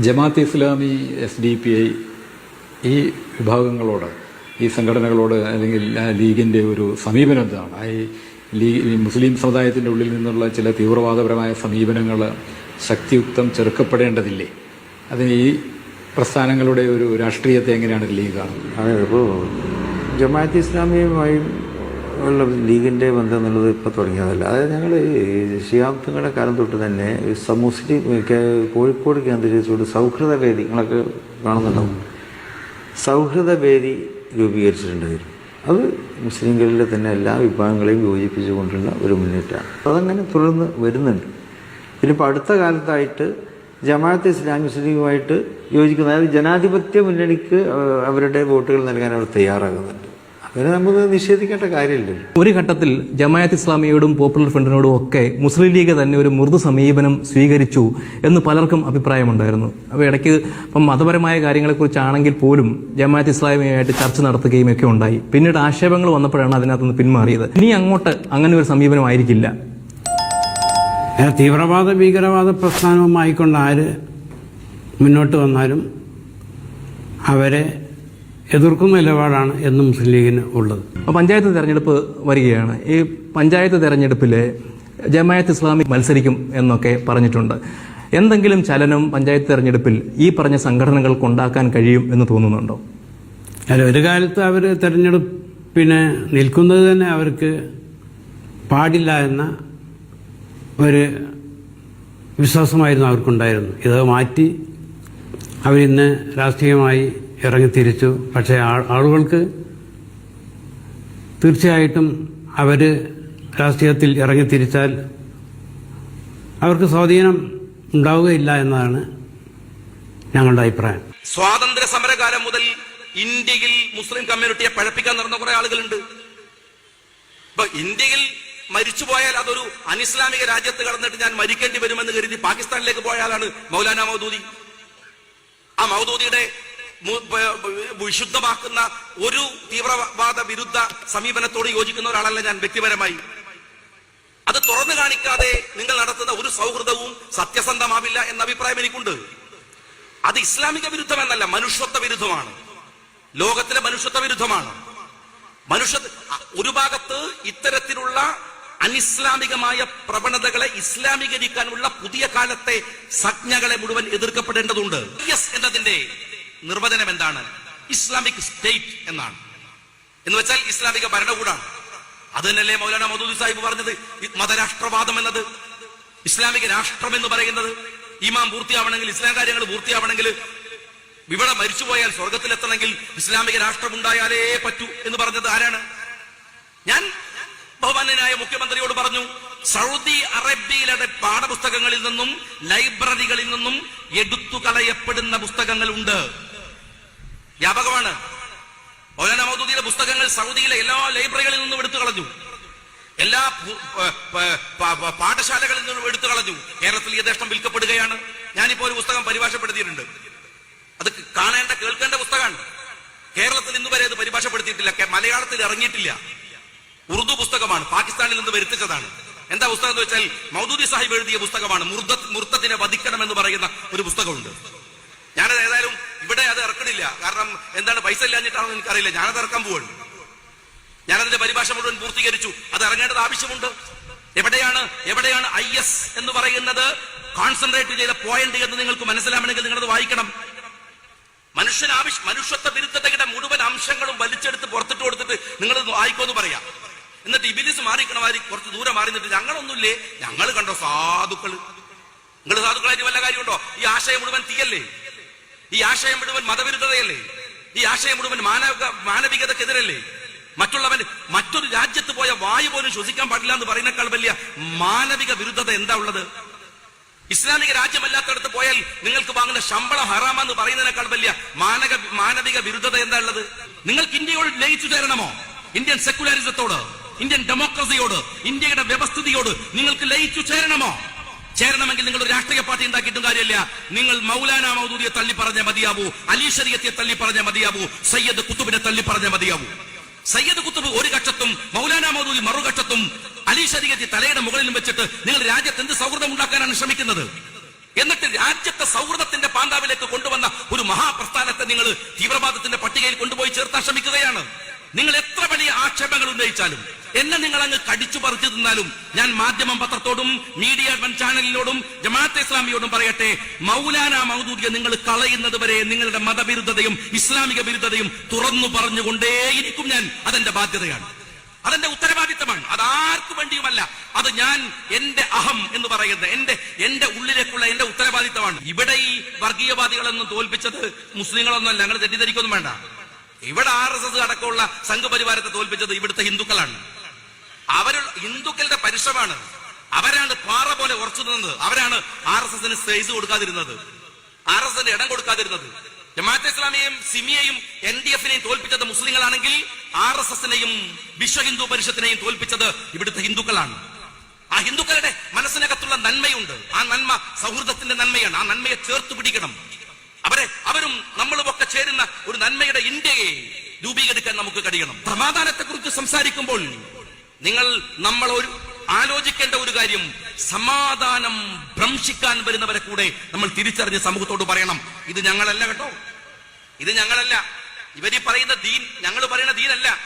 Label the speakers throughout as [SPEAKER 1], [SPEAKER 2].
[SPEAKER 1] Jamaat Islami S D P I ഈ വിഭാഗങ്ങളോട് ഈ സംഘടനകളോട് അല്ലെങ്കിൽ ആ ലീഗിന്റെ ഒരു സമീപനം എന്താണ്? ഈ ലീഗ് മുസ്ലിം സമുദായത്തിന്റെ ഉള്ളിൽ നിന്നുള്ള ചില തീവ്രവാദപരമായ സമീപനങ്ങൾ ശക്തിയുക്തം ചെറുക്കപ്പെടേണ്ടതില്ലേ? അതിന് ഈ പ്രസ്ഥാനങ്ങളുടെ ഒരു രാഷ്ട്രീയത്തെ എങ്ങനെയാണ് ലീഗ് കാണുന്നത്?
[SPEAKER 2] ഇപ്പോൾ ജമാഅത്ത് ഇസ്ലാമിയുമായും ഉള്ള ലീഗിന്റെ ബന്ധം എന്നുള്ളത് ഇപ്പോൾ തുടങ്ങിയതല്ല. അതായത് ഞങ്ങൾ ഷിയാബ്ദങ്ങളുടെ കാലം തൊട്ട് തന്നെ സമൂസിറ്റി കോഴിക്കോട് കേന്ദ്രീകരിച്ചുകൊണ്ട് സൗഹൃദ വേദി നിങ്ങളൊക്കെ കാണുന്നുണ്ടാവും. സൗഹൃദ വേദി രൂപീകരിച്ചിട്ടുണ്ടായിരുന്നു. അത് മുസ്ലിങ്ങളിലെ തന്നെ എല്ലാ വിഭാഗങ്ങളെയും യോജിപ്പിച്ചുകൊണ്ടുള്ള ഒരു മുന്നേറ്റമാണ്. അതങ്ങനെ തുടർന്ന് വരുന്നുണ്ട്. പിന്നെ ഇപ്പോൾ അടുത്ത കാലത്തായിട്ട് ജമാഅത്ത് ഇസ്ലാമി മുസ്ലിമുമായിട്ട് യോജിക്കുന്ന അതായത് ജനാധിപത്യ മുന്നണിക്ക് അവരുടെ വോട്ടുകൾ നൽകാൻ അവർ തയ്യാറാകുന്നുണ്ട്. അതിനെ നമ്മൾ നിഷേധിക്കേണ്ട കാര്യമില്ല
[SPEAKER 3] ഒരു ഘട്ടത്തിൽ ജമായത്ത് ഇസ്ലാമിയോടും പോപ്പുലർ ഫ്രണ്ടിനോടും ഒക്കെ മുസ്ലിം ലീഗ് തന്നെ ഒരു മൃദു സമീപനം സ്വീകരിച്ചു എന്ന് പലർക്കും അഭിപ്രായമുണ്ടായിരുന്നു. അപ്പോൾ ഇടയ്ക്ക് ഇപ്പം മതപരമായ കാര്യങ്ങളെക്കുറിച്ചാണെങ്കിൽ പോലും ജമായത്ത് ഇസ്ലാമിയുമായിട്ട് ചർച്ച നടത്തുകയും ഒക്കെ ഉണ്ടായി. പിന്നീട് ആക്ഷേപങ്ങൾ വന്നപ്പോഴാണ് അതിനകത്തുനിന്ന് പിന്മാറിയത്. ഇനി അങ്ങോട്ട് അങ്ങനെ ഒരു സമീപനമായിരിക്കില്ല
[SPEAKER 4] ആയിരിക്കില്ല. തീവ്രവാദ ഭീകരവാദ പ്രസ്ഥാനവുമായിക്കൊണ്ട് ആര് മുന്നോട്ട് വന്നാലും അവരെ എതിർക്കുന്ന നിലപാടാണ് എന്നും മുസ്ലിം ലീഗിന് ഉള്ളത്.
[SPEAKER 3] അപ്പോൾ പഞ്ചായത്ത് തെരഞ്ഞെടുപ്പ് വരികയാണ്. ഈ പഞ്ചായത്ത് തെരഞ്ഞെടുപ്പിൽ ജമായത്ത് ഇസ്ലാമി മത്സരിക്കും എന്നൊക്കെ പറഞ്ഞിട്ടുണ്ട്. എന്തെങ്കിലും ചലനം പഞ്ചായത്ത് തെരഞ്ഞെടുപ്പിൽ ഈ പറഞ്ഞ സംഘടനകൾക്ക് ഉണ്ടാക്കാൻ കഴിയും എന്ന് തോന്നുന്നുണ്ടോ?
[SPEAKER 4] അല്ല ഒരു കാലത്ത് അവർ തെരഞ്ഞെടുപ്പിനെ നിൽക്കുന്നത് തന്നെ അവർക്ക് പാടില്ല എന്ന ഒരു വിശ്വാസമായിരുന്നു അവർക്കുണ്ടായിരുന്നു ഇത് മാറ്റി അവരിന്ന് രാഷ്ട്രീയമായി ഇറങ്ങിത്തിരിച്ചു പക്ഷേ ആളുകൾക്ക് തീർച്ചയായിട്ടും അവർ രാഷ്ട്രീയത്തിൽ ഇറങ്ങിത്തിരിച്ചാൽ അവർക്ക് സ്വാധീനം ഉണ്ടാവുകയില്ല എന്നതാണ് ഞങ്ങളുടെ അഭിപ്രായം.
[SPEAKER 5] സ്വാതന്ത്ര്യ സമരകാലം മുതൽ ഇന്ത്യയിൽ മുസ്ലിം കമ്മ്യൂണിറ്റിയെ പഴപ്പിക്കാൻ നടന്ന കുറെ ആളുകളുണ്ട്. ഇപ്പൊ ഇന്ത്യയിൽ മരിച്ചുപോയാൽ അതൊരു അനിസ്ലാമിക രാജ്യത്ത് കടന്നിട്ട് ഞാൻ മരിക്കേണ്ടി വരുമെന്ന് കരുതി പാകിസ്ഥാനിലേക്ക് പോയ ആളാണ് മൗലാന മൗദൂദി. ആ മൗദൂദിയുടെ വിശുദ്ധമാക്കുന്ന ഒരു തീവ്രവാദ വിരുദ്ധ സമീപനത്തോട് യോജിക്കുന്ന ഒരാളല്ല ഞാൻ വ്യക്തിപരമായി. അത് തുറന്നു കാണിക്കാതെ നിങ്ങൾ നടത്തുന്ന ഒരു സൗഹൃദവും സത്യസന്ധമാവില്ല എന്ന അഭിപ്രായം എനിക്കുണ്ട്. അത് ഇസ്ലാമിക വിരുദ്ധമെന്നല്ല മനുഷ്യത്വ വിരുദ്ധമാണ്. ലോകത്തിലെ മനുഷ്യത്വ വിരുദ്ധമാണ്. മനുഷ്യ ഒരു ഭാഗത്ത് ഇത്തരത്തിലുള്ള അനിസ്ലാമികമായ പ്രവണതകളെ ഇസ്ലാമീകരിക്കാനുള്ള പുതിയ കാലത്തെ സജ്ഞകളെ മുഴുവൻ എതിർക്കപ്പെടേണ്ടതുണ്ട്. എന്നതിന്റെ നിർവചനം എന്താണ്? ഇസ്ലാമിക് സ്റ്റേറ്റ് എന്നാണ്. എന്ന് വെച്ചാൽ ഇസ്ലാമിക ഭരണകൂടാണ്. അത് തന്നെയല്ലേ മൗലാന മൗദൂദി സാഹിബ് പറഞ്ഞത്? മതരാഷ്ട്രവാദം എന്നത്. ഇസ്ലാമിക രാഷ്ട്രം എന്ന് പറയുന്നത്. ഇമാം പൂർത്തിയാവണമെങ്കിൽ ഇസ്ലാം കാര്യങ്ങൾ പൂർത്തിയാവണമെങ്കിൽ ഇവിടെ മരിച്ചുപോയാൽ സ്വർഗത്തിലെത്തണമെങ്കിൽ ഇസ്ലാമിക രാഷ്ട്രം ഉണ്ടായാലേ പറ്റൂ എന്ന് പറഞ്ഞത് ആരാണ്? ഞാൻ ബഹുമാന്യനായ മുഖ്യമന്ത്രിയോട് പറഞ്ഞു സൗദി അറേബ്യയിലെ പാഠപുസ്തകങ്ങളിൽ നിന്നും ലൈബ്രറികളിൽ നിന്നും എടുത്തു കളയപ്പെടുന്ന പുസ്തകങ്ങളുണ്ട്. വ്യാപകമാണ്. മൗലാന മൗദൂദിയുടെ പുസ്തകങ്ങൾ സൗദിയിലെ എല്ലാ ലൈബ്രറികളിൽ നിന്നും എടുത്തു കളഞ്ഞു. എല്ലാ പാഠശാലകളിൽ നിന്നും എടുത്തു കളഞ്ഞു. കേരളത്തിൽ യഥേഷ്ടം വിൽക്കപ്പെടുകയാണ്. ഞാനിപ്പോ ഒരു പുസ്തകം പരിഭാഷപ്പെടുത്തിയിട്ടുണ്ട്. അത് കാണേണ്ട കേൾക്കേണ്ട പുസ്തകമാണ്. കേരളത്തിൽ ഇന്ന് വരെ അത് പരിഭാഷപ്പെടുത്തിയിട്ടില്ല. മലയാളത്തിൽ ഇറങ്ങിയിട്ടില്ല. ഉറുദു പുസ്തകമാണ്. പാകിസ്ഥാനിൽ നിന്ന് വരുത്തിച്ചതാണ്. എന്താ പുസ്തകം എന്ന് വെച്ചാൽ മൗദൂദി സാഹിബ് എഴുതിയ പുസ്തകമാണ്. മുർദ മുർത്തത്തിനെ വധിക്കണം എന്ന് പറയുന്ന ഒരു പുസ്തകമുണ്ട്. ഞാനത് ഏതായാലും ഇറക്കണില്ല കാരണം എന്താണ് പൈസ ഇല്ലാഞ്ഞിട്ടാണോ എനിക്കറിയില്ല. ഞാനത് ഇറക്കാൻ പോവാണ്. ഞാനതിന്റെ പരിഭാഷ മുഴുവൻ പൂർത്തീകരിച്ചു. അത് ഇറങ്ങേണ്ടത് ആവശ്യമുണ്ട്. എവിടെയാണ്? എവിടെയാണ് ഐ എസ് എന്ന് പറയുന്നത്? കോൺസെൻട്രേറ്റ് ചെയ്ത പോയിന്റ് എന്ന് നിങ്ങൾക്ക് മനസ്സിലാവണമെങ്കിൽ നിങ്ങളത് വായിക്കണം. മനുഷ്യൻ ആവശ്യ മനുഷ്യത്വ വിരുദ്ധതയുടെ മുഴുവൻ അംശങ്ങളും വലിച്ചെടുത്ത് പുറത്തിട്ട് കൊടുത്തിട്ട് നിങ്ങൾ വായിക്കോന്ന് പറയാം. എന്നിട്ട് ഇബിലിസ് മാറിക്കണമാതിരി കുറച്ച് ദൂരെ മാറി നിന്നിട്ട് ഞങ്ങളൊന്നുമില്ലേ? ഞങ്ങൾ കണ്ടോ സാധുക്കൾ നിങ്ങൾ സാധുക്കളായിട്ട് വല്ല കാര്യമുണ്ടോ? ഈ ആശയം മുഴുവൻ തീയല്ലേ? ഈ ആശയം മുഴുവൻ മതവിരുദ്ധതയല്ലേ? ഈ ആശയം മുഴുവൻ മാനവിക മാനവികതക്കെതിരല്ലേ? മറ്റുള്ളവൻ മറ്റൊരു രാജ്യത്ത് പോയ വായു പോലും ശ്വസിക്കാൻ പാടില്ല എന്ന് പറയുന്നേക്കാൾ വലിയ മാനവിക വിരുദ്ധത എന്താ ഉള്ളത്? ഇസ്ലാമിക രാജ്യമല്ലാത്തടത്ത് പോയാൽ നിങ്ങൾക്ക് വാങ്ങുന്ന ശമ്പളം ഹറാമെന്ന് പറയുന്നതിനേക്കാൾ വലിയ മാനക മാനവിക വിരുദ്ധത എന്താ ഉള്ളത്? നിങ്ങൾക്ക് ഇന്ത്യയോട് ലയിച്ചു ചേരണമോ? ഇന്ത്യൻ സെക്യുലറിസത്തോട് ഇന്ത്യൻ ഡെമോക്രസിയോട് ഇന്ത്യയുടെ വ്യവസ്ഥിതിയോട് നിങ്ങൾക്ക് ലയിച്ചു ചേരണമോ? ചേരണമെങ്കിൽ നിങ്ങൾ ഒരു രാഷ്ട്രീയ പാർട്ടി ഉണ്ടാക്കിയിട്ടും കാര്യമില്ല. നിങ്ങൾ മൗലാന മൗദൂദിയെ തള്ളി പറഞ്ഞ മതിയാവൂ. അലി ഷരിയത്തെ തള്ളി പറഞ്ഞ മതിയാവൂ. സയ്യദ് കുത്തുബിനെ തള്ളി പറഞ്ഞ മതിയാവൂ. സയ്യദ് കുത്തുബ് ഒരു കക്ഷത്തും മൗലാന മൗദൂദി മറുകക്ഷത്തും അലി ഷരിയത്തെ തലയുടെ മുകളിലും വെച്ചിട്ട് നിങ്ങൾ രാജ്യത്ത് എന്ത് സൗഹൃദം ഉണ്ടാക്കാനാണ് ശ്രമിക്കുന്നത്? എന്നിട്ട് രാജ്യത്തെ സൗഹൃദത്തിന്റെ ആക്ഷേപങ്ങൾ ഉന്നയിച്ചാലും എന്നെ നിങ്ങൾ അങ്ങ് കടിച്ചു പറിച്ചു തിന്നാലും ഞാൻ മാധ്യമം പത്രത്തോടും മീഡിയ ചാനലിനോടും ജമാഅത്തെ ഇസ്ലാമിയോടും പറയട്ടെ മൗലാന മൗദൂദിയെ നിങ്ങൾ കളയുന്നത് വരെ നിങ്ങളുടെ മതവിരുദ്ധതയും ഇസ്ലാമിക വിരുദ്ധതയും തുറന്നു പറഞ്ഞുകൊണ്ടേയിരിക്കും ഞാൻ. അതെന്റെ ബാധ്യതയാണ്. അതെന്റെ ഉത്തരവാദിത്തമാണ്. അത് ആർക്കു വേണ്ടിയുമല്ല. അത് ഞാൻ എന്റെ അഹം എന്ന് പറയുന്നത് എന്റെ എന്റെ ഉള്ളിലേക്കുള്ള എന്റെ ഉത്തരവാദിത്തമാണ്. ഇവിടെ ഈ വർഗീയവാദികളൊന്നും തോൽപ്പിച്ചത് മുസ്ലിങ്ങളൊന്നും അല്ല ഞങ്ങൾ തെറ്റിദ്ധരിക്കൊന്നും വേണ്ട. ഇവിടെ ആർ എസ് എസ് അടക്കമുള്ള സംഘപരിവാരത്തെ തോൽപ്പിച്ചത് ഇവിടുത്തെ ഹിന്ദുക്കളാണ്. അവരുള്ള ഹിന്ദുക്കളുടെ പരിശ്രമമാണ്. അവരാണ് പാറ പോലെ ഉറച്ചു നിന്നത് അവരാണ് ആർ എസ് എസിന് സൈസ് കൊടുക്കാതിരുന്നത്. ആർ എസ് എസിന് ഇടം കൊടുക്കാതിരുന്നത്. ജമാഅത്തെ ഇസ്ലാമിയെയും സിമിയെയും എൻ ഡി എഫിനെയും തോൽപ്പിച്ചത് മുസ്ലിങ്ങളാണെങ്കിൽ ആർ എസ് എസിനെയും വിശ്വ ഹിന്ദു പരിഷത്തിനെയും തോൽപ്പിച്ചത് ഇവിടുത്തെ ഹിന്ദുക്കളാണ്. ആ ഹിന്ദുക്കളുടെ മനസ്സിനകത്തുള്ള നന്മയുണ്ട്. ആ നന്മ സൗഹൃദത്തിന്റെ നന്മയാണ്. ആ നന്മയെ ചേർത്ത് പിടിക്കണം. അവരെ അവരും നമ്മളുമൊക്കെ ചേരുന്ന ഒരു നന്മയുടെ ഇന്ത്യയെ രൂപീകരിക്കാൻ നമുക്ക് കഴിയണം. സമാധാനത്തെ കുറിച്ച് സംസാരിക്കുമ്പോൾ നിങ്ങൾ നമ്മൾ ഒരു ആലോചിക്കേണ്ട ഒരു കാര്യം സമാധാനം ഭ്രംശിക്കാൻ വരുന്നവരെ കൂടെ നമ്മൾ തിരിച്ചറിഞ്ഞ് സമൂഹത്തോട് പറയണം. ഇത് ഞങ്ങളല്ല കേട്ടോ. ഇത് ഞങ്ങളല്ല. ഇവരീ പറയുന്ന ദീൻ ഞങ്ങൾ പറയുന്ന ദീനല്ല.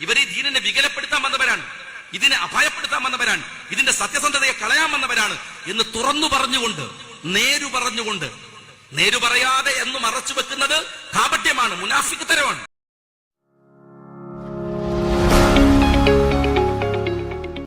[SPEAKER 5] ഇവരീ ദീനിനെ വികലപ്പെടുത്താൻ വന്നവരാണ്. ഇതിനെ അപായപ്പെടുത്താൻ വന്നവരാണ്. ഇതിന്റെ സത്യസന്ധതയെ കളയാൻ വന്നവരാണ് എന്ന് തുറന്നു പറഞ്ഞുകൊണ്ട് നേരു പറഞ്ഞുകൊണ്ട് നേരു പറയാതെ എന്ന് മറച്ചു വെക്കുന്നത് കാപട്യമാണ് മുനാഫിക് തരമാണ്.